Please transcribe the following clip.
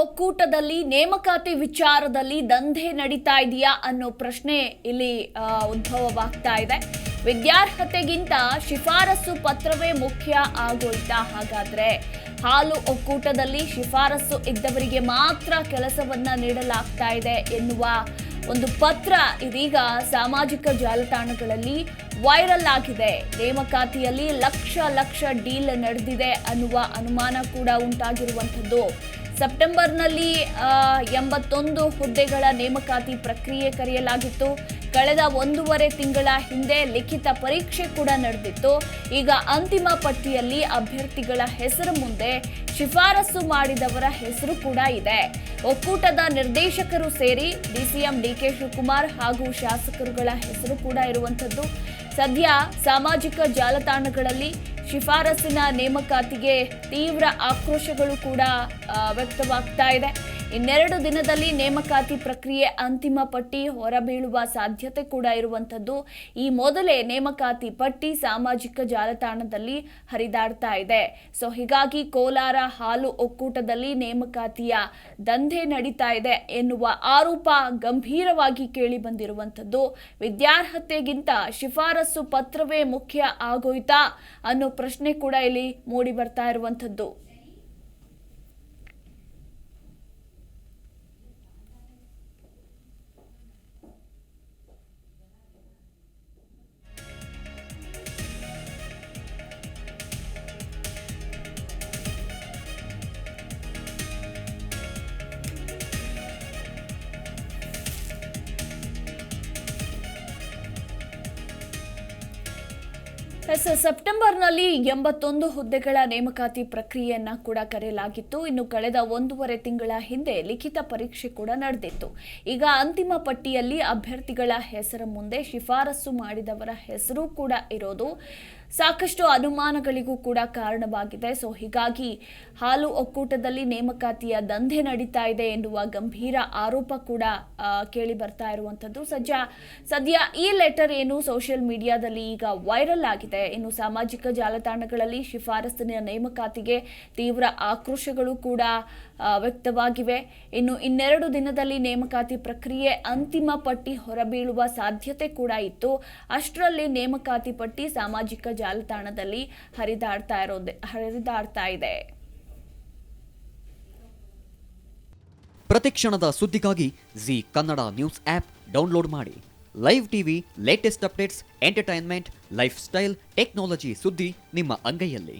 ಒಕ್ಕೂಟದಲ್ಲಿ ನೇಮಕಾತಿ ವಿಚಾರದಲ್ಲಿ ದಂಧೆ ನಡೀತಾ ಇದೆಯಾ ಅನ್ನೋ ಪ್ರಶ್ನೆ ಇಲ್ಲಿ ಉದ್ಭವವಾಗ್ತಾ ಇದೆ. ವಿದ್ಯಾರ್ಹತೆಗಿಂತ ಶಿಫಾರಸು ಪತ್ರವೇ ಮುಖ್ಯ ಆಗೋಯ್ತಾ ಹಾಗಾದ್ರೆ? ಹಾಲು ಒಕ್ಕೂಟದಲ್ಲಿ ಶಿಫಾರಸು ಇದ್ದವರಿಗೆ ಮಾತ್ರ ಕೆಲಸವನ್ನ ನೀಡಲಾಗ್ತಾ ಇದೆ ಎನ್ನುವ ಒಂದು ಪತ್ರ ಇದೀಗ ಸಾಮಾಜಿಕ ಜಾಲತಾಣಗಳಲ್ಲಿ ವೈರಲ್ ಆಗಿದೆ. ನೇಮಕಾತಿಯಲ್ಲಿ ಲಕ್ಷ ಲಕ್ಷ ಡೀಲ್ ನಡೆದಿದೆ ಅನ್ನುವ ಅನುಮಾನ ಕೂಡ ಉಂಟಾಗಿರುವಂಥದ್ದು. ಸೆಪ್ಟೆಂಬರ್ನಲ್ಲಿ ಎಂಬತ್ತೊಂದು ಹುದ್ದೆಗಳ ನೇಮಕಾತಿ ಪ್ರಕ್ರಿಯೆ ಕರೆಯಲಾಗಿತ್ತು. ಕಳೆದ ಒಂದೂವರೆ ತಿಂಗಳ ಹಿಂದೆ ಲಿಖಿತ ಪರೀಕ್ಷೆ ಕೂಡ ನಡೆದಿತ್ತು. ಈಗ ಅಂತಿಮ ಪಟ್ಟಿಯಲ್ಲಿ ಅಭ್ಯರ್ಥಿಗಳ ಹೆಸರು ಮುಂದೆ ಶಿಫಾರಸು ಮಾಡಿದವರ ಹೆಸರು ಕೂಡ ಇದೆ. ಒಕ್ಕೂಟದ ನಿರ್ದೇಶಕರು ಸೇರಿ ಡಿಸಿಎಂ ಡಿಕೆ ಶಿವಕುಮಾರ್ ಹಾಗೂ ಶಾಸಕರುಗಳ ಹೆಸರು ಕೂಡ ಇರುವಂಥದ್ದು. ಸದ್ಯ ಸಾಮಾಜಿಕ ಜಾಲತಾಣಗಳಲ್ಲಿ ಶಿಫಾರಸಿನ ನೇಮಕಾತಿಗೆ ತೀವ್ರ ಆಕ್ರೋಶಗಳು ಕೂಡ ವ್ಯಕ್ತವಾಗ್ತಾ ಇದೆ. ಇನ್ನೆರಡು ದಿನದಲ್ಲಿ ನೇಮಕಾತಿ ಪ್ರಕ್ರಿಯೆ ಅಂತಿಮ ಪಟ್ಟಿ ಹೊರಬೀಳುವ ಸಾಧ್ಯತೆ ಕೂಡ ಇರುವಂಥದ್ದು. ಈ ಮೊದಲೇ ನೇಮಕಾತಿ ಪಟ್ಟಿ ಸಾಮಾಜಿಕ ಜಾಲತಾಣದಲ್ಲಿ ಹರಿದಾಡ್ತಾ ಇದೆ. ಸೊ, ಹೀಗಾಗಿ ಕೋಲಾರ ಹಾಲು ಒಕ್ಕೂಟದಲ್ಲಿ ನೇಮಕಾತಿಯ ದಂಧೆ ನಡೀತಾ ಇದೆ ಎನ್ನುವ ಆರೋಪ ಗಂಭೀರವಾಗಿ ಕೇಳಿ ಬಂದಿರುವಂಥದ್ದು. ವಿದ್ಯಾರ್ಹತೆಗಿಂತ ಶಿಫಾರಸು ಪತ್ರವೇ ಮುಖ್ಯ ಆಗೋಯ್ತಾ ಅನ್ನೋ ಪ್ರಶ್ನೆ ಕೂಡ ಇಲ್ಲಿ ಮೂಡಿ ಬರ್ತಾ ಇರುವಂಥದ್ದು. ಸೆಪ್ಟೆಂಬರ್ನಲ್ಲಿ ಎಂಬತ್ತೊಂದು ಹುದ್ದೆಗಳ ನೇಮಕಾತಿ ಪ್ರಕ್ರಿಯೆಯನ್ನ ಕೂಡ ಕರೆಯಲಾಗಿತ್ತು. ಇನ್ನು ಕಳೆದ ಒಂದೂವರೆ ತಿಂಗಳ ಹಿಂದೆ ಲಿಖಿತ ಪರೀಕ್ಷೆ ಕೂಡ ನಡೆದಿತ್ತು. ಈಗ ಅಂತಿಮ ಪಟ್ಟಿಯಲ್ಲಿ ಅಭ್ಯರ್ಥಿಗಳ ಹೆಸರ ಮುಂದೆ ಶಿಫಾರಸು ಮಾಡಿದವರ ಹೆಸರು ಕೂಡ ಇರೋದು. ಸಾಕಷ್ಟು ಅನುಮಾನಗಳಿಗೂ ಕೂಡ ಕಾರಣವಾಗಿದೆ. ಸೊ ಹೀಗಾಗಿ ಹಾಲು ಒಕ್ಕೂಟದಲ್ಲಿ ನೇಮಕಾತಿಯ ದಂಧೆ ನಡೀತಾ ಇದೆ ಎನ್ನುವ ಗಂಭೀರ ಆರೋಪ ಕೂಡ ಕೇಳಿ ಬರ್ತಾ ಇರುವಂಥದ್ದು. ಸದ್ಯ ಸದ್ಯ ಈ ಲೆಟರ್ ಏನು ಸೋಷಿಯಲ್ ಮೀಡಿಯಾದಲ್ಲಿ ಈಗ ವೈರಲ್ ಆಗಿದೆ. ಇನ್ನು ಸಾಮಾಜಿಕ ಜಾಲತಾಣಗಳಲ್ಲಿ ಶಿಫಾರಸ್ಸಿನ ನೇಮಕಾತಿಗೆ ತೀವ್ರ ಆಕ್ರೋಶಗಳು ಕೂಡ ವ್ಯಕ್ತವಾಗಿವೆ. ಇನ್ನು ಇನ್ನೆರಡು ದಿನದಲ್ಲಿ ನೇಮಕಾತಿ ಪ್ರಕ್ರಿಯೆ ಅಂತಿಮ ಪಟ್ಟಿ ಹೊರಬೀಳುವ ಸಾಧ್ಯತೆ ಕೂಡ ಇತ್ತು. ಅಷ್ಟರಲ್ಲಿ ನೇಮಕಾತಿ ಪಟ್ಟಿ ಸಾಮಾಜಿಕ ಜಾಲತಾಣದಲ್ಲಿ ಹರಿದಾಡ್ತಾ ಇರೋದೆ, ಹರಿದಾಡ್ತಾ ಇದೆ. ಪ್ರತಿಕ್ಷಣದ ಸುದ್ದಿಗಾಗಿ Zee Kannada news app download ಮಾಡಿ. Live TV, latest updates, entertainment, lifestyle, technology ಸುದ್ದಿ ನಿಮ್ಮ ಅಂಗೈಯಲ್ಲಿ.